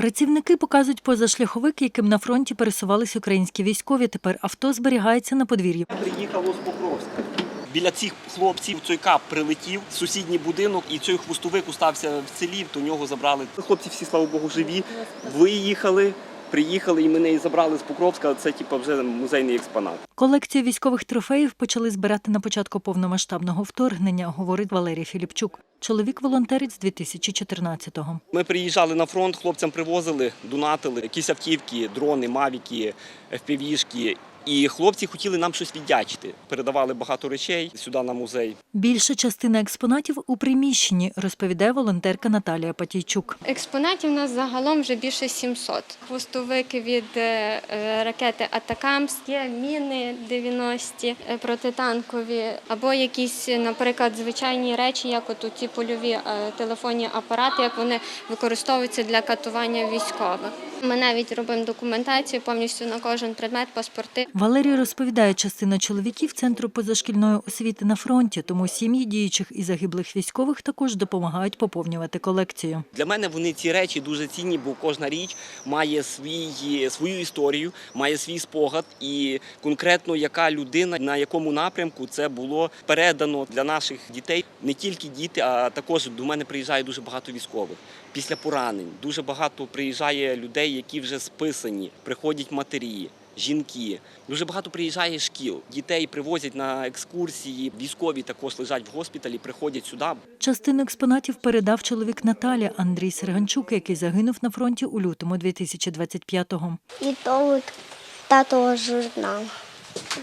Працівники показують позашляховик, яким на фронті пересувались українські військові. Тепер авто зберігається на подвір'ї. Приїхало з Покровська. Біля цих хлопців цей кап прилетів в сусідній будинок, і цей хвостовик устався в селі, то нього забрали. Хлопці всі, слава Богу, живі. Виїхали, приїхали і мене і забрали з Покровська. Це типу, вже музейний експонат. Колекцію військових трофеїв почали збирати на початку повномасштабного вторгнення, говорить Валерій Філіпчук. Чоловік волонтерить з 2014-го. Ми приїжджали на фронт, хлопцям привозили, донатили якісь автівки, дрони, мавіки, FPV-шки. І хлопці хотіли нам щось віддячити. Передавали багато речей сюди на музей. Більша частина експонатів у приміщенні, розповідає волонтерка Наталія Патійчук. Експонатів у нас загалом вже більше 700. Хвостовики від е, ракети Атакамс, є міни 90 е, протитанкові, або якісь, наприклад, звичайні речі, як от ті польові е, телефонні апарати, як вони використовуються для катування військових. Ми навіть робимо документацію повністю на кожен предмет, паспорти. Валерій розповідає, частина чоловіків центру позашкільної освіти на фронті, тому сім'ї діючих і загиблих військових також допомагають поповнювати колекцію. Для мене вони ці речі дуже цінні, бо кожна річ має свій, свою історію, має свій спогад, і конкретно яка людина на якому напрямку це було передано для наших дітей. Не тільки діти, а також до мене приїжджає дуже багато військових після поранень. Дуже багато приїжджає людей, які вже списані, приходять матері. Жінки дуже багато приїжджає шкіл. Дітей привозять на екскурсії. Військові також лежать в госпіталі, приходять сюди. Частину експонатів передав чоловік Наталі Андрій Серганчук, який загинув на фронті у лютому 2025-го. І то от тато журнал.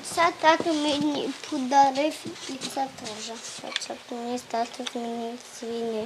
Це тато мені подарив, і це теж. Це мені тато мені з війни.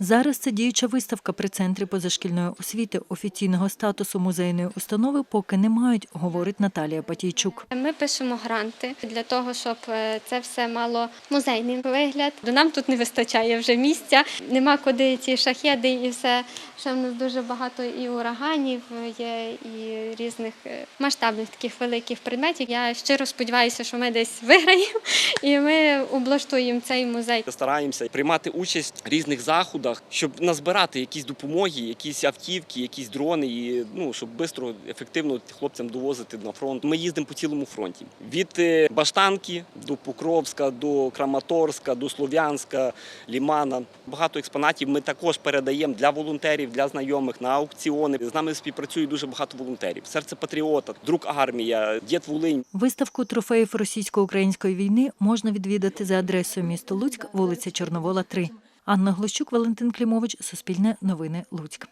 Зараз це діюча виставка при центрі позашкільної освіти. Офіційного статусу музейної установи поки не мають, говорить Наталія Патійчук. Ми пишемо гранти для того, щоб е, це все мало музейний вигляд. До нам тут не вистачає вже місця. Нема куди ці шахеди і все. Ще в нас дуже багато і ураганів є, і різних е, масштабних таких великих предметів. Я щиро сподіваюся, що ми десь виграємо і ми облаштуємо цей музей. Стараємося приймати участь в різних заходах, щоб назбирати якісь допомоги, якісь автівки, якісь дрони, і ну щоб швидко, ефективно хлопцям довозити на фронт. Ми їздимо по цілому фронті від е, Баштанки до Покровська, до Краматорська, до Слов'янська, Лімана. Багато експонатів ми також передаємо для волонтерів, для знайомих на аукціони. З нами співпрацює дуже багато волонтерів. Серце патріота, друг армія, дід Волинь. Виставку трофеїв російсько-української війни можна відвідати за адресою місто Луцьк, вулиця Чорновола, 3. Анна Глущук, Валентин Клімович, Суспільне новини Луцьк.